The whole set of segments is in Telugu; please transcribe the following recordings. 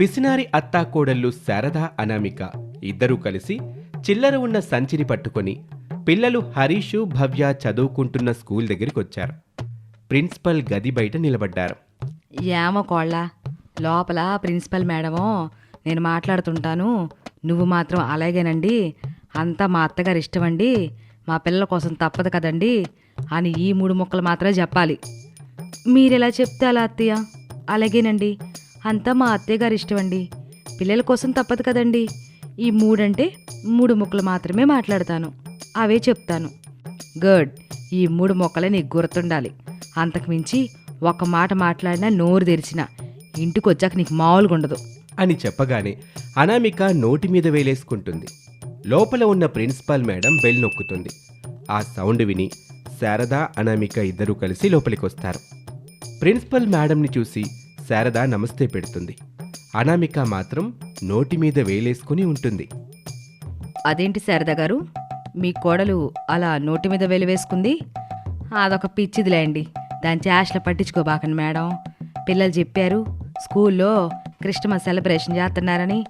పిసినారి అత్తాకోడళ్ళు శారద అనామిక ఇద్దరూ కలిసి చిల్లర ఉన్న సంచిని పట్టుకొని పిల్లలు హరీషు భవ్య చదువుకుంటున్న స్కూల్ దగ్గరికి వచ్చారు ప్రిన్సిపల్ గది బయట నిలబడ్డారు. ఏమో కోళ్ళ లోపల ప్రిన్సిపల్ మేడమో నేను మాట్లాడుతుంటాను. నువ్వు మాత్రం అలాగేనండి. అంతా మా అత్తగారు ఇష్టమండి. మా పిల్లల కోసం తప్పదు కదండి అని ఈ మూడు ముక్కలు మాత్రమే చెప్పాలి. మీరెలా చెప్తే అలా అత్తయ్య? అలాగేనండి. అంతా మా అత్తయ్య ఇష్టం అండి పిల్లల కోసం తప్పదు కదండి. ఈ మూడంటే మూడు ముక్కలు మాత్రమే మాట్లాడతాను. అవే చెప్తాను. గుడ్. ఈ మూడు మొక్కలే నీకు గుర్తుండాలి. అంతకుమించి ఒక మాట మాట్లాడినా నోరు తెరిచిన ఇంటికి వచ్చాక నీకు మామూలుగా ఉండదు. అని చెప్పగానే అనామిక నోటి మీద వేలేసుకుంటుంది. లోపల ఉన్న ప్రిన్సిపాల్ మేడం బెల్ నొక్కుతుంది. ఆ సౌండ్ విని శారద అనామిక ఇద్దరూ కలిసి లోపలికి వస్తారు ప్రిన్సిపల్ మేడంని చూసి శారద నమస్తే పెడుతుంది. అనామిక మాత్రం నోటి మీద వేలేసుకుని ఉంటుంది. అదేంటి శారదా గారు? మీ కోడలు అలా నోటి మీద వెలివేసుకుంది అదొక పిచ్చిదిలే అండి దాని చేష్టలు పట్టించుకోబాకండి మేడం. పిల్లలు చెప్పారు స్కూల్లో క్రిస్టమస్ సెలబ్రేషన్ చేస్తున్నారని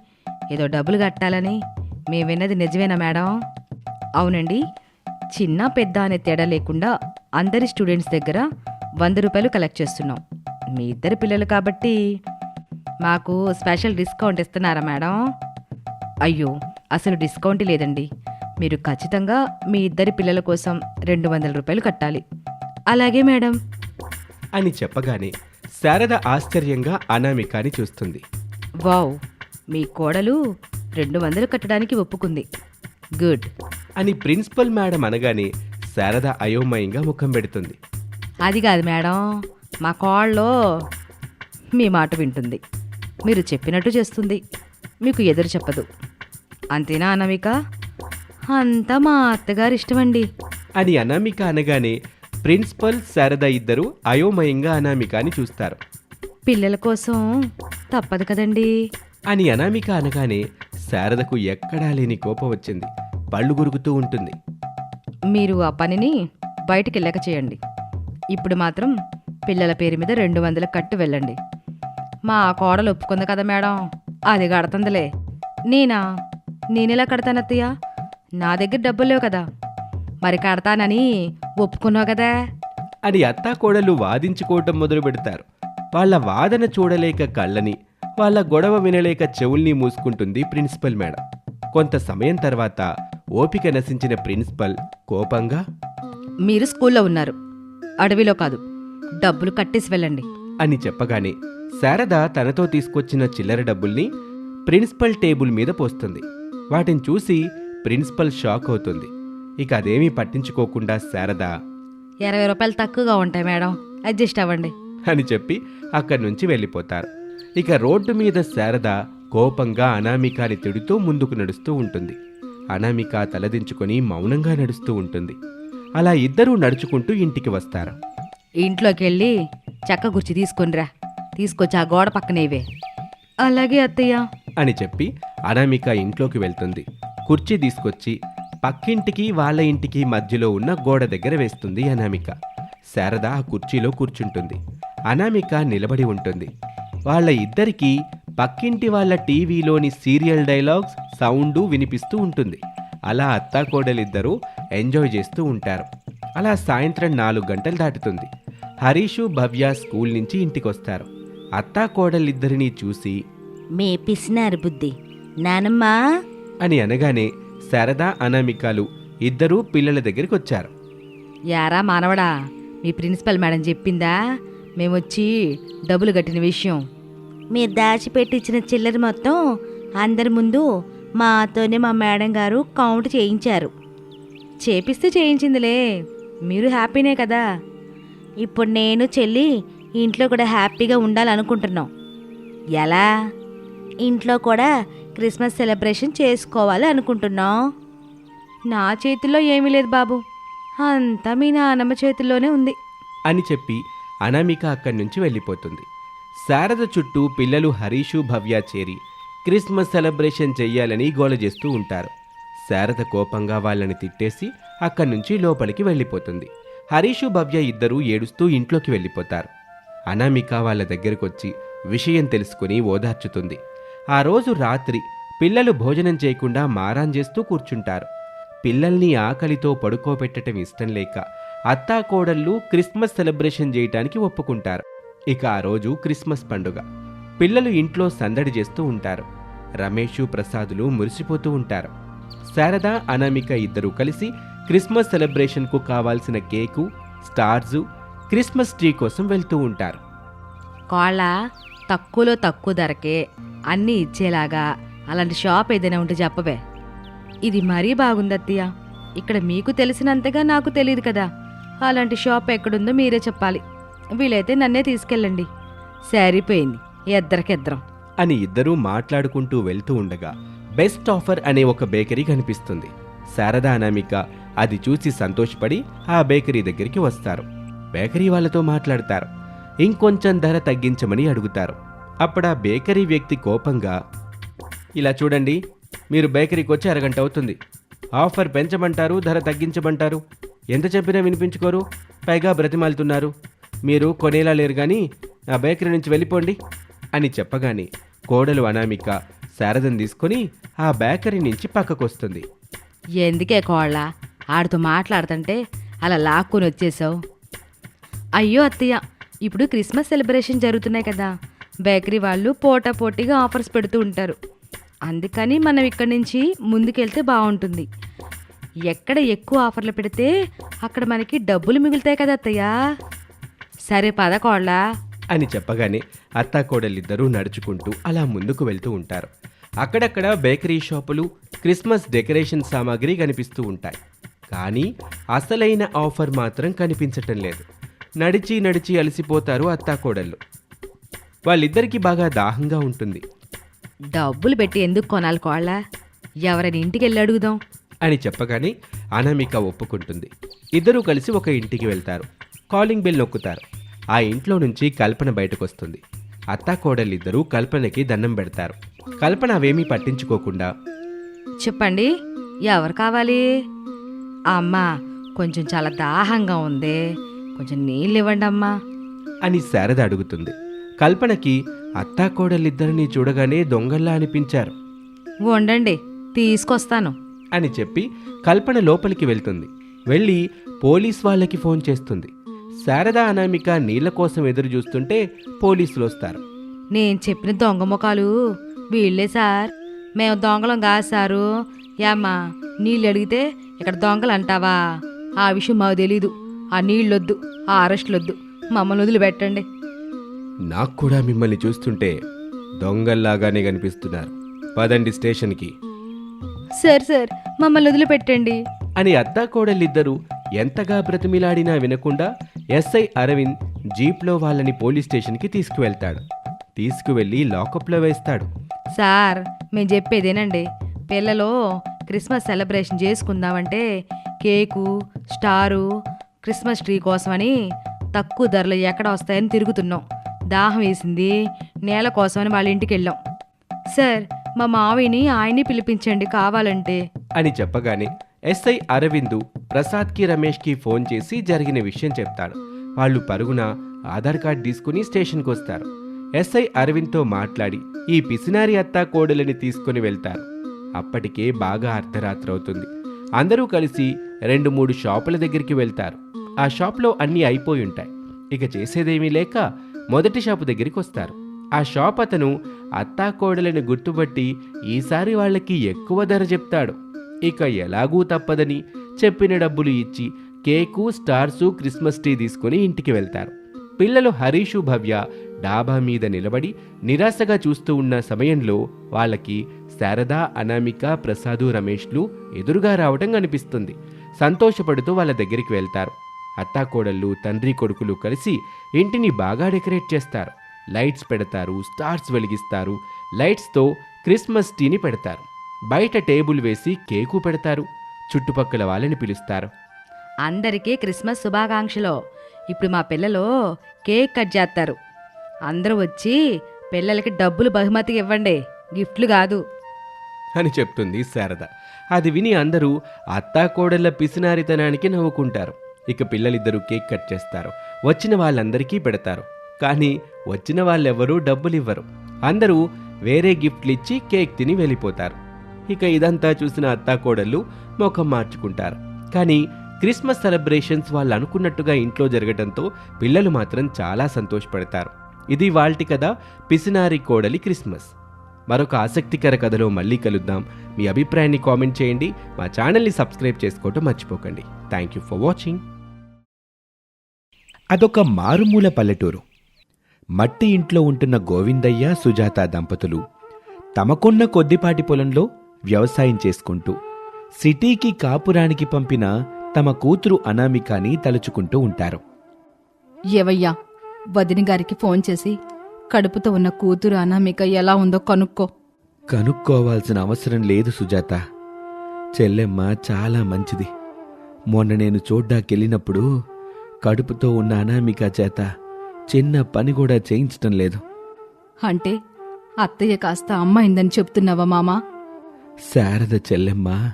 ఏదో డబ్బులు కట్టాలని. మేము విన్నది నిజమేనా మేడం? అవునండి. చిన్న పెద్ద అనే తేడా లేకుండా అందరి స్టూడెంట్స్ దగ్గర వంద రూపాయలు కలెక్ట్ చేస్తున్నాం. మీ ఇద్దరు పిల్లలు కాబట్టి మాకు స్పెషల్ డిస్కౌంట్ ఇస్తున్నారా మేడం? అయ్యో అసలు డిస్కౌంట్ లేదండి. మీరు ఖచ్చితంగా మీ ఇద్దరి పిల్లల కోసం రెండు వందల రూపాయలు కట్టాలి. అలాగే మేడం. అని చెప్పగానే శారద ఆశ్చర్యంగా అనామికాని చూస్తుంది. వావ్ మీ కోడలు రెండు వందలు కట్టడానికి ఒప్పుకుంది. గుడ్. అని ప్రిన్సిపల్ మేడం అనగానే శారద అయోమయంగా ముఖం పెడుతుంది. అది కాదు మేడం. మా కోళ్ళలో మీ మాట వింటుంది. మీరు చెప్పినట్టు చేస్తుంది. మీకు ఎదురు చెప్పదు. అంతేనా అనామిక? అంతా మా అత్తగారు ఇష్టమండి. అని అనామిక అనగానే ప్రిన్సిపల్ శారద ఇద్దరు అయోమయంగా అనామికాని చూస్తారు. పిల్లల కోసం తప్పదు కదండి. అని అనామిక అనగానే శారదకు ఎక్కడా లేని కోపం వచ్చింది. పళ్ళు గురుగుతూ ఉంటుంది. మీరు ఆ పనిని బయటికి వెళ్ళక చేయండి. ఇప్పుడు మాత్రం పిల్లల పేరు మీద రెండు వందల కట్టు వెళ్ళండి. మా కోడలు ఒప్పుకుంది కదా మేడం. అది కడుతుందిలే. నేనా? నేనెలా కడతాను అత్తయ్య? నా దగ్గర డబ్బులు లేవు కదా. మరి కడతానని ఒప్పుకున్నావు కదా? అని అత్తాకోడలు వాదించుకోవటం మొదలు పెడతారు. వాళ్ళ వాదన చూడలేక కళ్ళని వాళ్ళ గొడవ వినలేక చెవుల్ని మూసుకుంటుంది ప్రిన్సిపల్ మేడం. కొంత సమయం తర్వాత ఓపిక నశించిన ప్రిన్సిపల్ కోపంగా మీరు స్కూల్లో ఉన్నారు. అడవిలో కాదు. డబ్బులు కట్టేసి వెళ్ళండి. అని చెప్పగానే శారద తనతో తీసుకొచ్చిన చిల్లర డబ్బుల్ని ప్రిన్సిపల్ టేబుల్ మీద పోస్తుంది. వాటిని చూసి ప్రిన్సిపల్ షాక్ అవుతుంది. ఇక అదేమీ పట్టించుకోకుండా శారద ఇరవై రూపాయలు తక్కువగా ఉంటాయి మేడం అడ్జస్ట్ అవ్వండి. అని చెప్పి అక్కడి నుంచి వెళ్ళిపోతారు. ఇక రోడ్డు మీద శారద కోపంగా అనామికాని తిడుతూ ముందుకు నడుస్తూ ఉంటుంది. అనామిక తలదించుకొని మౌనంగా నడుస్తూ ఉంటుంది. అలా ఇద్దరూ నడుచుకుంటూ ఇంటికి వస్తారు. ఇంట్లోకి వెళ్ళి చెక్క కుర్చీ తీసుకొనిరా. తీసుకొచ్చి ఆ గోడ పక్కనేవే అలాగే అత్తయ్య. అని చెప్పి అనామిక ఇంట్లోకి వెళ్తుంది. కుర్చీ తీసుకొచ్చి పక్కింటికి వాళ్ళ ఇంటికి మధ్యలో ఉన్న గోడ దగ్గర వేస్తుంది అనామిక. శారద ఆ కుర్చీలో కూర్చుంటుంది. అనామిక నిలబడి ఉంటుంది. వాళ్ళ ఇద్దరికీ పక్కింటి వాళ్ళ టీవీలోని సీరియల్ డైలాగ్స్ సౌండు వినిపిస్తూ ఉంటుంది. అలా అత్తాకోడలిద్దరూ ఎంజాయ్ చేస్తూ ఉంటారు. అలా సాయంత్రం నాలుగు గంటలు దాటుతుంది. హరీషు భవ్య స్కూల్ నుంచి ఇంటికొస్తారు. అత్తాకోడలిద్దరినీ చూసి మీ పిసినారు బుద్ధి. నానమ్మా! అని అనగానే శారద అనామికాలు ఇద్దరూ పిల్లల దగ్గరికి వచ్చారు యారా మానవడా! మీ ప్రిన్సిపల్ మేడం చెప్పిందా? మేమొచ్చి డబ్బులు కట్టిన విషయం. మీరు దాచిపెట్టించిన చిల్లర మొత్తం అందరి ముందు మాతోనే మా మేడం గారు కౌంట్ చేయించారు. చేపిస్తే చేయించిందిలే. మీరు హ్యాపీనే కదా. ఇప్పుడు నేను చెల్లి ఇంట్లో కూడా హ్యాపీగా ఉండాలనుకుంటున్నాం. ఎలా? ఇంట్లో కూడా క్రిస్మస్ సెలబ్రేషన్ చేసుకోవాలి అనుకుంటున్నాం. నా చేతిలో ఏమీ లేదు బాబు. అంతా మీ నానమ్మ చేతిలోనే ఉంది. అని చెప్పి అనామిక అక్కడి నుంచి వెళ్ళిపోతుంది. శారద చుట్టూ పిల్లలు హరీషు భవ్య చేరి క్రిస్మస్ సెలబ్రేషన్ చెయ్యాలని గోల చేస్తూ ఉంటారు. శారద కోపంగా వాళ్ళని తిట్టేసి అక్కడి నుంచి లోపలికి వెళ్ళిపోతుంది. హరీషు భవ్య ఇద్దరూ ఏడుస్తూ ఇంట్లోకి వెళ్ళిపోతారు. అనామిక వాళ్ళ దగ్గరకొచ్చి విషయం తెలుసుకుని ఓదార్చుతుంది. ఆ రోజు రాత్రి పిల్లలు భోజనం చేయకుండా మారాన్ చేస్తూ కూర్చుంటారు. పిల్లల్ని ఆకలితో పడుకోబెట్టడం ఇష్టం లేక అత్తా కోడళ్ళు క్రిస్మస్ సెలబ్రేషన్ చేయటానికి ఒప్పుకుంటారు. ఇక ఆ రోజు క్రిస్మస్ పండుగ. పిల్లలు ఇంట్లో సందడి చేస్తూ ఉంటారు. రమేషు ప్రసాదులు మురిసిపోతూ ఉంటారు. శారద అనామిక ఇద్దరూ కలిసి క్రిస్మస్ సెలబ్రేషన్కు కావాల్సిన కేకు స్టార్జు క్రిస్మస్ ట్రీ కోసం వెళ్తూ ఉంటారు. కోళ్ళ తక్కువలో తక్కువ ధరకే అన్నీ ఇచ్చేలాగా అలాంటి షాప్ ఏదైనా ఉంటే చెప్పవే. ఇది మరీ బాగుంది అత్తయ్య. ఇక్కడ మీకు తెలిసినంతగా నాకు తెలియదు కదా. అలాంటి షాప్ ఎక్కడుందో మీరే చెప్పాలి. వీలైతే నన్నే తీసుకెళ్ళండి. సరిపోయింది. ఇద్దరికిద్దరం అని ఇద్దరూ మాట్లాడుకుంటూ వెళ్తూ ఉండగా బెస్ట్ ఆఫర్ అనే ఒక బేకరీ కనిపిస్తుంది. శారదా అనామిక అది చూసి సంతోషపడి ఆ బేకరీ దగ్గరికి వస్తారు. బేకరీ వాళ్ళతో మాట్లాడతారు. ఇంకొంచెం ధర తగ్గించమని అడుగుతారు. అప్పుడు ఆ బేకరీ వ్యక్తి కోపంగా ఇలా చూడండి మీరు బేకరీకి వచ్చి అరగంట అవుతుంది. ఆఫర్ పెంచమంటారు ధర తగ్గించమంటారు. ఎంత చెప్పినా వినిపించుకోరు. పైగా బ్రతిమాలుతున్నారు. మీరు కొనేలా లేరు కానీ ఆ బేకరీ నుంచి వెళ్ళిపోండి అని చెప్పగానే కోడలు అనామిక శారదం తీసుకొని ఆ బేకరీ నుంచి పక్కకొస్తుంది. ఎందుకే కోళ్ళ? ఆడితో మాట్లాడుతుంటే అలా లాక్కుని వచ్చేసావు. అయ్యో అత్తయ్య ఇప్పుడు క్రిస్మస్ సెలబ్రేషన్ జరుగుతున్నాయి కదా. బేకరీ వాళ్ళు పోటా పోటీగా ఆఫర్స్ పెడుతూ ఉంటారు. అందుకని మనం ఇక్కడి నుంచి ముందుకెళ్తే బాగుంటుంది. ఎక్కడ ఎక్కువ ఆఫర్లు పెడితే అక్కడ మనకి డబ్బులు మిగులుతాయి కదా అత్తయ్య. సరే పద కోళ్ళ. అని చెప్పగానే అత్తా కోడలిద్దరూ నడుచుకుంటూ అలా ముందుకు వెళ్తూ ఉంటారు. అక్కడక్కడ బేకరీ షాపులు క్రిస్మస్ డెకరేషన్ సామాగ్రి కనిపిస్తూ ఉంటాయి. కానీ అసలైన ఆఫర్ మాత్రం కనిపించటం లేదు. నడిచి నడిచి అలసిపోతారు అత్తా కోడళ్ళు వాళ్ళిద్దరికీ బాగా దాహంగా ఉంటుంది. డబ్బులు పెట్టి ఎందుకు కొనాలి కోళ్ళ? ఎవరైనా ఇంటికి వెళ్ళి అడుగుదాం? అని చెప్పగానే అనామిక ఒప్పుకుంటుంది. ఇద్దరూ కలిసి ఒక ఇంటికి వెళ్తారు. కాలింగ్ బెల్ నొక్కుతారు. ఆ ఇంట్లో నుంచి కల్పన బయటకు వస్తుంది అత్తా కోడలిద్దరూ కల్పనకి దండం పెడతారు. కల్పన అవేమీ పట్టించుకోకుండా చెప్పండి ఎవరు కావాలి? అమ్మా కొంచెం చాలా దాహంగా ఉంది. కొంచెం నీళ్ళు ఇవ్వండి అమ్మా. అని శారద అడుగుతుంది. కల్పనకి అత్తా కోడలిద్దరిని చూడగానే దొంగల్లా అనిపించారు. ఉండండి తీసుకొస్తాను. అని చెప్పి కల్పన లోపలికి వెళ్తుంది. వెళ్ళి పోలీస్ వాళ్ళకి ఫోన్ చేస్తుంది. శారద అనామిక నీళ్ళ కోసం ఎదురు చూస్తుంటే పోలీసులు వస్తారు నేను చెప్పిన దొంగ ముఖాలు వీళ్ళే సార్. మేము దొంగలం కాదు సారు. ఏమ్మా నీళ్ళు అడిగితే ఇక్కడ దొంగలు అంటావా? ఆ విషయం మాకు తెలీదు. ఆ నీళ్ళొద్దు ఆ అరెస్టులొద్దు. మమ్మల్ని వదిలిపెట్టండి. నాకు కూడా మిమ్మల్ని చూస్తుంటే దొంగల్లాగానే కనిపిస్తున్నారు. పదండి స్టేషన్కి. సార్ సార్ మమ్మల్ని వదిలిపెట్టండి. అని అత్తా కోడలిద్దరూ ఎంతగా బ్రతిమిలాడినా వినకుండా ఎస్ఐ అరవింద్ జీప్లో వాళ్ళని పోలీస్ స్టేషన్కి తీసుకువెళ్తాడు. తీసుకువెళ్ళి లాకప్లో వేస్తాడు. సార్ మేము చెప్పేదేనండి పిల్లలు క్రిస్మస్ సెలబ్రేషన్ చేసుకుందామంటే కేకు స్టారు క్రిస్మస్ ట్రీ కోసమని తక్కువ ధరలు ఎక్కడ వస్తాయని తిరుగుతున్నాం. దాహం వేసింది నేల కోసమని వాళ్ళ ఇంటికి వెళ్ళాం సార్ మా మావిని ఆయన్ని పిలిపించండి కావాలంటే. అని చెప్పగానే ఎస్ఐ అరవిందు ప్రసాద్కి రమేష్కి ఫోన్ చేసి జరిగిన విషయం చెప్తాడు. వాళ్ళు పరుగున ఆధార్ కార్డ్ తీసుకుని స్టేషన్కి వస్తారు. ఎస్ఐ అరవింద్తో మాట్లాడి ఈ పిసినారి అత్తా కోడలని తీసుకుని వెళ్తారు. అప్పటికే బాగా అర్ధరాత్రి అవుతుంది అందరూ కలిసి రెండు మూడు షాపుల దగ్గరికి వెళ్తారు. ఆ షాప్లో అన్నీ అయిపోయి ఉంటాయి. ఇక చేసేదేమీ లేక మొదటి షాపు దగ్గరికి వస్తారు. ఆ షాప్ అతను అత్తా కోడలను గుర్తుపట్టి ఈసారి వాళ్ళకి ఎక్కువ ధర చెప్తాడు. ఇక ఎలాగూ తప్పదని చెప్పిన డబ్బులు ఇచ్చి కేకు స్టార్సు క్రిస్మస్ ట్రీ తీసుకుని ఇంటికి వెళ్తారు. పిల్లలు హరీషు భవ్య డాబా మీద నిలబడి నిరాశగా చూస్తూ ఉన్న సమయంలో వాళ్ళకి శారదా అనామిక ప్రసాదు రమేష్లు ఎదురుగా రావటం కనిపిస్తుంది. సంతోషపడుతూ వాళ్ళ దగ్గరికి వెళ్తారు. అత్తాకోడళ్ళు తండ్రి కొడుకులు కలిసి ఇంటిని బాగా డెకరేట్ చేస్తారు. లైట్స్ పెడతారు స్టార్స్ వెలిగిస్తారు. లైట్స్తో క్రిస్మస్ టీని పెడతారు. బయట టేబుల్ వేసి కేకు పెడతారు. చుట్టుపక్కల వాళ్ళని పిలుస్తారు. అందరికీ క్రిస్మస్ శుభాకాంక్షలు. ఇప్పుడు మా పిల్లలు కేక్ కట్ చేస్తారు. అందరూ వచ్చి పిల్లలకి డబ్బులు బహుమతిగా ఇవ్వండి. గిఫ్ట్లు కాదు. అని చెప్తుంది శారద. అది విని అందరూ అత్తాకోడళ్ళ పిసినారితనానికి నవ్వుకుంటారు. ఇక పిల్లలిద్దరూ కేక్ కట్ చేస్తారు. వచ్చిన వాళ్ళందరికీ పెడతారు. కానీ వచ్చిన వాళ్ళెవ్వరూ డబ్బులు ఇవ్వరు అందరూ వేరే గిఫ్ట్లు ఇచ్చి కేక్ తిని వెళ్ళిపోతారు. ఇక ఇదంతా చూసిన అత్తాకోడళ్ళు ముఖం మార్చుకుంటారు. కానీ క్రిస్మస్ సెలబ్రేషన్స్ వాళ్ళు అనుకున్నట్టుగా ఇంట్లో జరగడంతో పిల్లలు మాత్రం చాలా సంతోషపడతారు. ఇది వాల్టి కథ పిసినారి కోడలి క్రిస్మస్. మరొక ఆసక్తికర కథలో మళ్ళీ కలుద్దాం. మీ అభిప్రాయాన్ని కామెంట్ చేయండి. మా ఛానల్ని సబ్స్క్రైబ్ చేసుకోవటం మర్చిపోకండి. థ్యాంక్ యూ ఫర్ వాచింగ్ అదొక మారుమూల పల్లెటూరు. మట్టి ఇంట్లో ఉంటున్న గోవిందయ్య సుజాత దంపతులు తమకున్న కొద్దిపాటి పొలంలో వ్యవసాయం చేసుకుంటూ సిటీకి కాపురానికి పంపిన తమ కూతురు అనామికాని తలుచుకుంటూ ఉంటారు. ఏవయ్యా వదిన గారికి ఫోన్ చేసి కడుపుతో ఉన్న కూతురు అనామిక ఎలా ఉందో కనుక్కో. కనుక్కోవాల్సిన అవసరం లేదు సుజాత. చెల్లెమ్మ చాలా మంచిది. మొన్న నేను చూడ్డాకెళ్ళినప్పుడు కడుపుతో ఉన్న అనామిక చేత చిన్న పని కూడా చేయించటం లేదు. అంటే అత్తయ్య కాస్త అమ్మాయిందని చెప్తున్నావా మామా? శారద చెల్లెమ్మ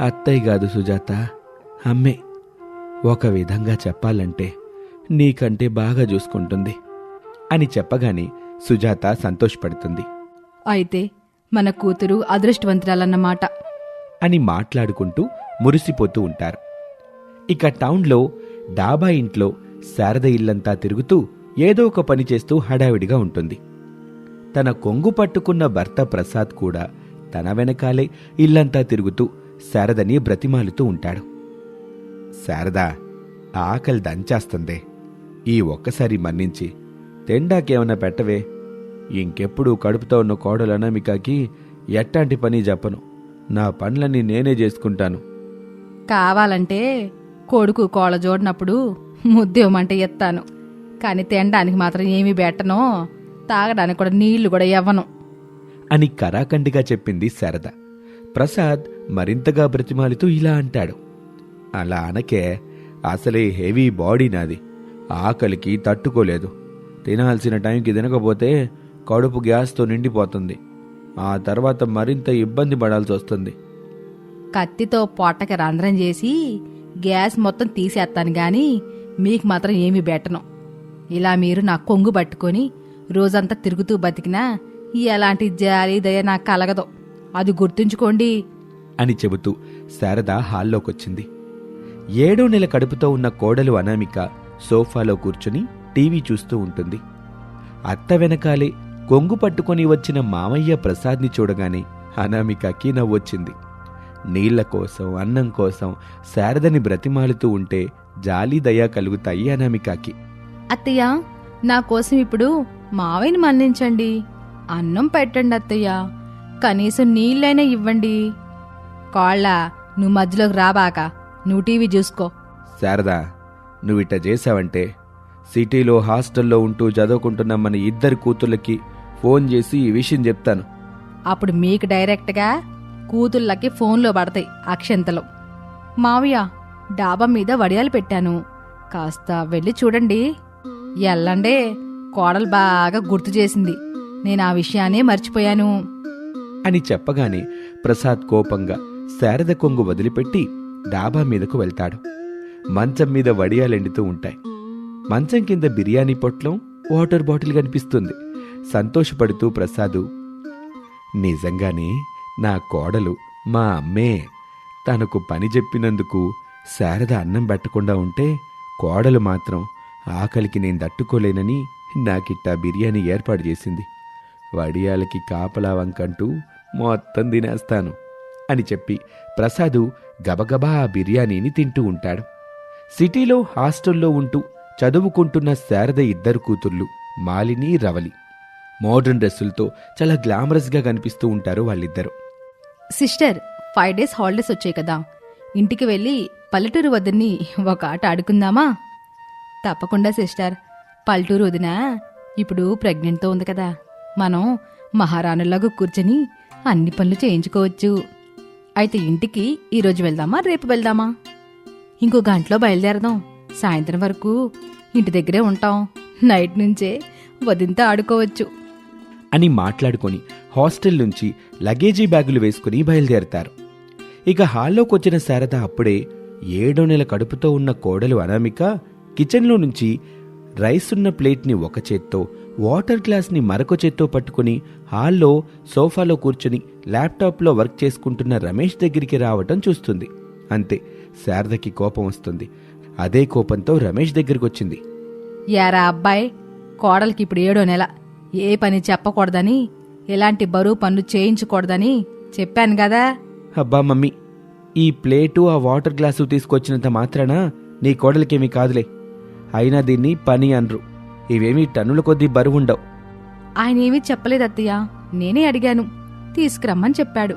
అత్తయ్య కాదు సుజాత అమ్మే ఒక విధంగా చెప్పాలంటే నీకంటే బాగా చూసుకుంటుంది అని చెప్పగానే సుజాత సంతోషపడుతుంది. అయితే మన కూతురు అదృష్టవంతురాలన్నమాట. అని మాట్లాడుకుంటూ మురిసిపోతూ ఉంటారు. ఇక టౌన్లో డాబా ఇంట్లో శారద ఇల్లంతా తిరుగుతూ ఏదో ఒక పని చేస్తూ హడావిడిగా ఉంటుంది. తన కొంగు పట్టుకున్న భర్త ప్రసాద్ కూడా తన వెనకాలే ఇల్లంతా తిరుగుతూ శారదని బ్రతిమాలుతూ ఉంటాడు. శారద ఆకలి దంచేస్తుందే. ఈ ఒక్కసారి మన్నించి తిండాకేమన్నా పెట్టవే. ఇంకెప్పుడు కడుపుతో ఉన్న కోడలు అనామికకి ఎట్టాంటి పని చెప్పను. నా పనులన్నీ నేనే చేసుకుంటాను. కావాలంటే కొడుకు కోళ్ళ జోడినప్పుడు ముద్దేమంటే ఎత్తాను. కానీ తినడానికి మాత్రం ఏమీ పెట్టను తాగడానికి కూడా నీళ్ళు కూడా ఇవ్వను. అని కరాఖండిగా చెప్పింది శారద. ప్రసాద్ మరింతగా బ్రతిమాలితూ ఇలా అంటాడు. అలా అనకే అసలే హెవీ బాడీ నాది. ఆకలికి తట్టుకోలేదు. తినాల్సిన టైంకి తినకపోతే కడుపు గ్యాస్తో నిండిపోతుంది. ఆ తర్వాత మరింత ఇబ్బంది పడాల్సి వస్తుంది. కత్తితో పొట్టకి రంధ్రం చేసి గ్యాస్ మొత్తం తీసేస్తాను గాని మీకు మాత్రం ఏమీ బెట్టను. ఇలా మీరు నా కొంగు పట్టుకొని రోజంతా తిరుగుతూ బతికినా ఎలాంటి జాలి దయ నాకు కలగదు. అది గుర్తుంచుకోండి. అని చెబుతూ శారద హాల్లోకొచ్చింది. ఏడో నెల కడుపుతో ఉన్న కోడలు అనామిక సోఫాలో కూర్చుని టీవీ చూస్తూ ఉంటుంది. అత్త వెనకాలే కొంగు పట్టుకొని వచ్చిన మామయ్య ప్రసాద్ని చూడగానే అనామికకి నవ్వొచ్చింది. నీళ్ళ కోసం అన్నం కోసం శారదని బ్రతిమాలుతూ ఉంటే జాలి దయ కలుగుతాయి అనామికకి. అత్తయ్య నా కోసం ఇప్పుడు మావయ్యని మన్నించండి. అన్నం పెట్టండి అత్తయ్య. కనీసం నీళ్ళైనా ఇవ్వండి. కాళ్ళ నువ్వు మధ్యలోకి రాబాక నువ్వు టీవీ చూసుకో. శారదా నువ్విట చేశావంటే సిటీలో హాస్టల్లో ఉంటూ చదువుకుంటున్న మన ఇద్దరి కూతుర్లకి ఫోన్ చేసి ఈ విషయం చెప్తాను. అప్పుడు మీకు డైరెక్ట్గా కూతుళ్ళకి ఫోన్లో పడతాయి అక్షంతలు. మావయ్య డాబా మీద వడియాలు పెట్టాను. కాస్త వెళ్ళి చూడండి. ఎల్లండే కోడలు బాగా గుర్తు చేసింది. నేను ఆ విషయాన్నే మర్చిపోయాను. అని చెప్పగానే ప్రసాద్ కోపంగా శారద కొంగు వదిలిపెట్టి డాబా మీదకు వెళ్తాడు. మంచం మీద వడియాలెండుతూ ఉంటాయి. మంచం కింద బిర్యానీ పొట్లం వాటర్ బాటిల్ కనిపిస్తుంది. సంతోషపడుతూ ప్రసాదు నిజంగానే నా కోడలు మా అమ్మే. తనకు పని చెప్పినందుకు శారద అన్నం పెట్టకుండా ఉంటే కోడలు మాత్రం ఆకలికి నేను తట్టుకోలేనని నాకిట్టా బిర్యానీ ఏర్పాటు చేసింది. వడియాలకి కాపలా వంకంటూ మొత్తం తినేస్తాను అని చెప్పి ప్రసాదు గబగబా ఆ బిర్యానీని తింటూ ఉంటాడు. సిటీలో హాస్టల్లో ఉంటూ చదువుకుంటున్న శారద ఇద్దరు కూతుర్లు మాలిని రవలి. మోడర్న్ డ్రెస్సులతో చాలా గ్లామరస్గా కనిపిస్తూ ఉంటారు వాళ్ళిద్దరు. సిస్టర్ ఫైవ్ డేస్ హాలిడేస్ వచ్చాయి కదా. ఇంటికి వెళ్ళి పల్లెటూరు వద్దని ఒక ఆట ఆడుకుందామా? తప్పకుండా సిస్టర్. పల్లెటూరు వదిన ఇప్పుడు ప్రెగ్నెంట్తో ఉంది కదా. మనం మహారాణులాగా కూర్చొని అన్ని పనులు చేయించుకోవచ్చు. అయితే ఇంటికి ఈరోజు వెళ్దామా రేపు వెళ్దామా? ఇంకో గంటలో బయలుదేరదాం. సాయంత్రం వరకు ఇంటి దగ్గరే ఉంటాం. నైట్ నుంచే వదింత ఆడుకోవచ్చు. అని మాట్లాడుకొని హాస్టల్ నుంచి లగేజీ బ్యాగులు వేసుకుని బయలుదేరతారు. ఇక హాల్లోకి వచ్చిన శారద అప్పుడే ఏడో నెల కడుపుతో ఉన్న కోడలు అనామిక కిచెన్లో నుంచి రైస్ ఉన్న ప్లేట్ని ఒక చేత్తో వాటర్ గ్లాస్ని మరొక చేత్తో పట్టుకుని హాల్లో సోఫాలో కూర్చుని ల్యాప్టాప్లో వర్క్ చేసుకుంటున్న రమేష్ దగ్గరికి రావటం చూస్తుంది. అంతే శారదకి కోపం వస్తుంది. అదే కోపంతో రమేష్ దగ్గరికి వచ్చింది యారా అబ్బాయి కోడలికి ఇప్పుడు ఏడో నెల. ఏ పని చెప్పకూడదని ఎలాంటి బరువు పనులు చేయించకూడదని చెప్పాను కదా. అబ్బా మమ్మీ ఈ ప్లేటు ఆ వాటర్ గ్లాసు తీసుకొచ్చినంత మాత్రాన నీ కోడలికేమీ కాదులే. అయినా దీన్ని పని అనరు. ఇవేమీ టన్నుల కొద్దీ బరువుండవు. ఆయన ఏమీ చెప్పలేదు అత్తయ్య. నేనే అడిగాను. తీసుకురమ్మని చెప్పాడు.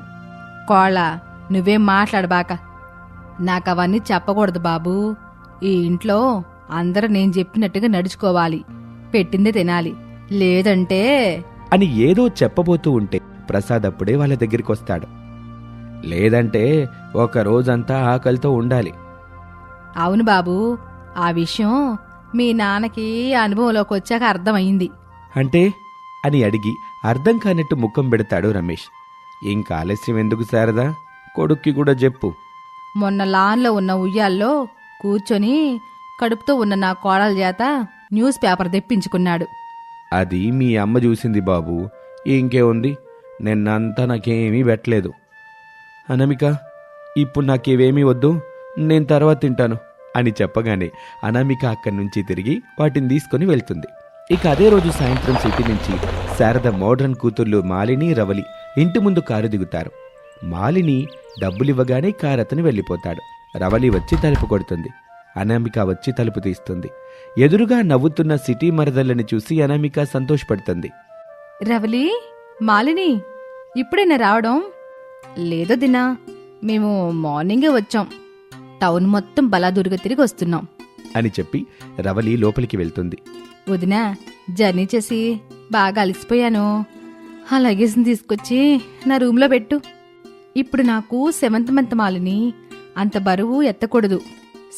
కోళ్ళ నువ్వేం మాట్లాడబాక. నాకు అవన్నీ చెప్పకూడదు బాబు. ఈ ఇంట్లో అందరూ నేను చెప్పినట్టుగా నడుచుకోవాలి. పెట్టిందే తినాలి. లేదంటే అని ఏదో చెప్పబోతూ ఉంటే ప్రసాద్ అప్పుడే వాళ్ళ దగ్గరికి వస్తాడు లేదంటే ఒక రోజంతా ఆకలితో ఉండాలి. అవును బాబు. ఆ విషయం మీ నాన్నకి అనుభవంలోకి వచ్చాక అర్థమైంది. అంటే? అని అడిగి అర్థం కానట్టు ముఖం పెడతాడు రమేష్. ఇంకా ఆలస్యం ఎందుకు శారదా? కొడుక్కి కూడా చెప్పు. మొన్న లాన్లో ఉన్న ఉయ్యాల్లో కూర్చొని కడుపుతో ఉన్న నా కోడల చేత న్యూస్ పేపర్ తెప్పించుకున్నాడు. అది మీ అమ్మ చూసింది బాబు. ఇంకే ఉంది నిన్నంతా నాకేమీ పెట్టలేదు. అనమిక ఇప్పుడు నాకేవేమీ వద్దు. నేను తర్వాత తింటాను. అని చెప్పగానే అనామిక అక్కడి నుంచి తిరిగి వాటిని తీసుకొని వెళ్తుంది. ఇక అదే రోజు సాయంత్రం సిటీ నుంచి శారద మోడ్రన్ కూతుర్లు మాలిని రవలి ఇంటి ముందు కారు దిగుతారు. మాలిని డబ్బులివ్వగానే కారు అతను వెళ్ళిపోతాడు. రవలి వచ్చి తలుపు కొడుతుంది. అనామిక వచ్చి తలుపు తీస్తుంది. ఎదురుగా నవ్వుతున్న సిటీ మరదళ్ళని చూసి అనామిక సంతోషపడుతుంది. రవలి మాలిని ఇప్పుడైనా రావడం? లేదో దినా మేము మార్నింగే వచ్చాం. టౌన్ మొత్తం బలాదుర్గా తిరిగి వస్తున్నాం. అని చెప్పి రవలి లోపలికి వెళ్తుంది. వదినా జర్నీ చేసి బాగా అలసిపోయాను. ఆ లగేజ్ని తీసుకొచ్చి నా రూమ్లో పెట్టు. ఇప్పుడు నాకు సెవెంత్ మంత్ మాలిని. అంత బరువు ఎత్తకూడదు.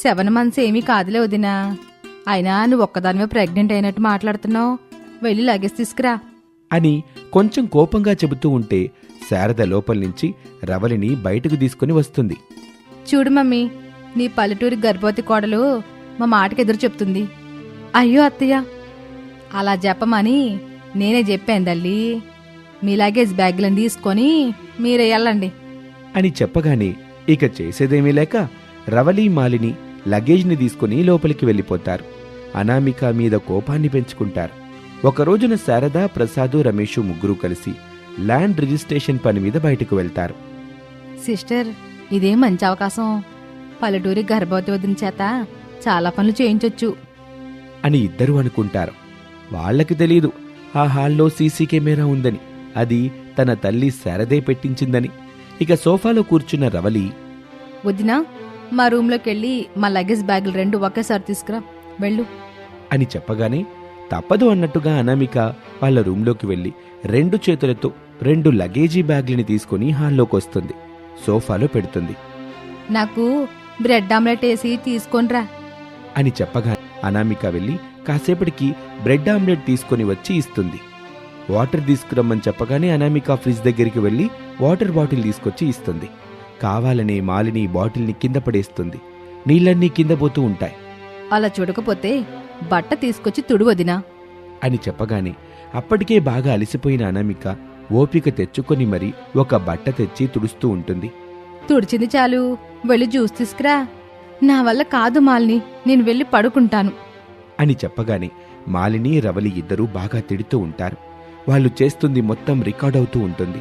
సెవెన్ మంత్స్ ఏమీ కాదులే వదినా. అయినా నువ్వు ఒక్కదానివే ప్రెగ్నెంట్ అయినట్టు మాట్లాడుతున్నావు. వెళ్ళి లగేజ్ తీసుకురా. అని కొంచెం కోపంగా చెబుతూ ఉంటే శారద లోపల నుంచి రవలిని బయటకు తీసుకుని వస్తుంది. చూడు మమ్మీ నీ పల్లెటూరి గర్భవతి కోడలు మా మాటకి ఎదురు చెప్తుంది. అయ్యో అత్తయ్య అలా చెప్పమని నేనే చెప్పాను తల్లి. మీ లగేజ్ బ్యాగ్లను తీసుకొని మీరే వెళ్ళండి. అని చెప్పగానే ఇక చేసేదేమీ లేక రవలి మాలిని లగేజ్ని తీసుకుని లోపలికి వెళ్ళిపోతారు. అనామిక మీద కోపాన్ని పెంచుకుంటారు. ఒక రోజున శారద ప్రసాదు రమేషు ముగ్గురు కలిసి ల్యాండ్ రిజిస్ట్రేషన్ పని మీద బయటకు వెళ్తారు. సిస్టర్ ఇదే మంచి అవకాశం. పల్లెటూరి గర్భవతి వదిన చేత చాలా పనులు చేయించొచ్చు. అని ఇద్దరు అనుకుంటారు. వాళ్ళకి తెలియదు ఆ హాల్లో సీసీ కెమెరా ఉందని అది తన తల్లి శారదే పెట్టించిందని. ఇక సోఫాలో కూర్చున్న రవలి వదినా మా రూమ్లోకి వెళ్ళి మా లగేజ్ బ్యాగులు రెండు ఒకేసారి తీసుకురా వెళ్ళు. అని చెప్పగానే తప్పదు అన్నట్టుగా అనామిక వాళ్ళ రూంలోకి వెళ్ళి రెండు చేతులతో రెండు లగేజీ బ్యాగ్లని తీసుకుని హాల్లోకి వస్తుంది సోఫాలో పెడుతుంది. నాకు బ్రెడ్ ఆమ్లెట్ వేసి తీసుకొనిరా. అని చెప్పగా అనామిక వెళ్ళి కాసేపటికి బ్రెడ్ ఆమ్లెట్ తీసుకొని వచ్చి ఇస్తుంది. వాటర్ తీసుకురమ్మని చెప్పగానే అనామిక ఫ్రిడ్జ్ దగ్గరికి వెళ్ళి వాటర్ బాటిల్ తీసుకొచ్చి ఇస్తుంది. కావాలనే మాలిని బాటిల్ని కింద పడేస్తుంది. నీళ్ళన్నీ కింద పోతూ ఉంటాయి. అలా చూడకపోతే బట్ట తీసుకొచ్చి తుడు వదినా. అని చెప్పగానే అప్పటికే బాగా అలసిపోయిన అనామిక ఓపిక తెచ్చుకొని మరి ఒక బట్ట తెచ్చి తుడుస్తూ ఉంటుంది. తుడిచింది చాలు. వెళ్ళి జ్యూస్ తీసుకురా. నా వల్ల కాదు మాలిని నేను వెళ్ళి పడుకుంటాను. అని చెప్పగానే మాలిని రవలి ఇద్దరూ బాగా తిడుతూ ఉంటారు. వాళ్ళు చేస్తుంది మొత్తం రికార్డ్ అవుతూ ఉంటుంది.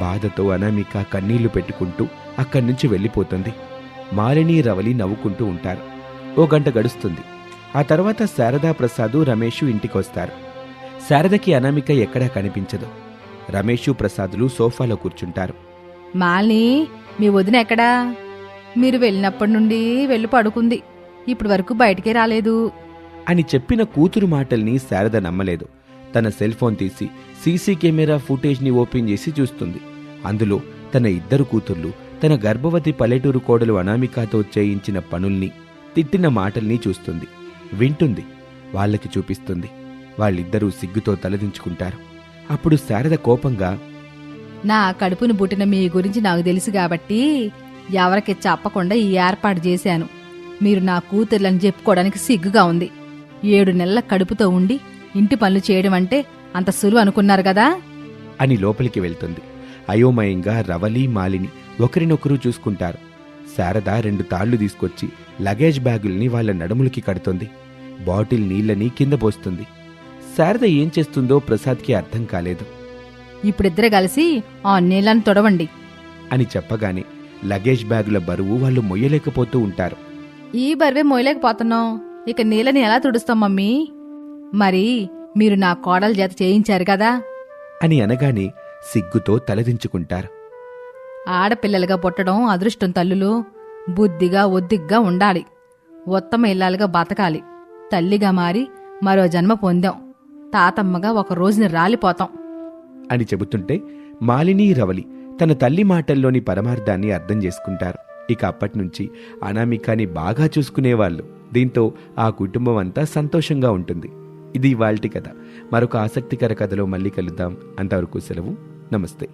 బాధతో అనామిక కన్నీళ్ళు పెట్టుకుంటూ అక్కడి నుంచి వెళ్ళిపోతుంది. మాలిని రవలి నవ్వుకుంటూ ఉంటారు. ఓ గంట గడుస్తుంది. ఆ తర్వాత శారదా ప్రసాదు రమేషు ఇంటికొస్తారు. శారదకి అనామిక ఎక్కడా కనిపించదు. రమేషు ప్రసాదులు సోఫాలో కూర్చుంటారు. మాలిని మీ వదిన ఎక్కడా? మీరు వెళ్ళినప్పటి నుండి వెళ్ళి పడుకుంది. ఇప్పటి వరకు బయటికే రాలేదు. అని చెప్పిన కూతురు మాటల్ని శారద నమ్మలేదు. తన సెల్ ఫోన్ తీసి సీసీ కెమెరా ఫుటేజ్ని ఓపెన్ చేసి చూస్తుంది. అందులో తన ఇద్దరు కూతుర్లు తన గర్భవతి పల్లెటూరు కోడలు అనామికతో చేయించిన పనుల్ని తిట్టిన మాటల్ని చూస్తుంది. వింటుంది. వాళ్ళకి చూపిస్తుంది. వాళ్ళిద్దరూ సిగ్గుతో తలదించుకుంటారు. అప్పుడు శారద కోపంగా నా కడుపును పుట్టిన మీ గురించి నాకు తెలుసు కాబట్టి ఎవరికి చెప్పకుండా ఈ ఏర్పాటు చేశాను. మీరు నా కూతుర్లని చెప్పుకోవడానికి సిగ్గుగా ఉంది. ఏడు నెలల కడుపుతో ఉండి ఇంటి పనులు చేయడం అంటే అంత సులువు అనుకున్నారు కదా? అని లోపలికి వెళ్తుంది. అయోమయంగా రవలి మాలిని ఒకరినొకరు చూసుకుంటారు. శారద రెండు తాళ్ళు తీసుకొచ్చి లగేజ్ బ్యాగుల్ని వాళ్ళ నడుములకి కడుతుంది. బాటిల్ నీళ్ళని కింద పోస్తుంది. శారద ఏం చేస్తుందో ప్రసాద్కి అర్థం కాలేదు. ఇప్పుడిద్దరే కలిసి ఆ నీళ్ళని తొడవండి. అని చెప్పగానే లగేజ్ బ్యాగుల బరువు వాళ్ళు మొయ్యలేకపోతూ ఉంటారు. ఈ బరువే మోయలేకపోతున్నాం ఇక నీళ్ళని ఎలా తుడుస్తాం మమ్మీ? మరి మీరు నా కోడల చేత చేయించారు కదా? అని అనగానే సిగ్గుతో తలదించుకుంటారు. ఆడపిల్లలుగా పుట్టడం అదృష్టం తల్లులు. బుద్ధిగా ఒద్దిగ్గా ఉండాలి. ఉత్తమ ఇల్లాలుగా బతకాలి. తల్లిగా మారి మరో జన్మ పొందాం. తాతమ్మగా ఒక రోజుని రాలిపోతాం. అని చెబుతుంటే మాలిని రవలి తన తల్లి మాటల్లోని పరమార్థాన్ని అర్థం చేసుకుంటారు. ఇక అప్పటినుంచి అనామికాని బాగా చూసుకునేవాళ్ళు. దీంతో ఆ కుటుంబం అంతా సంతోషంగా ఉంటుంది. ఇది ఇవాల్టి కథ. మరొక ఆసక్తికర కథలో మళ్ళీ కలుద్దాం. అంతవరకు సెలవు. నమస్తే.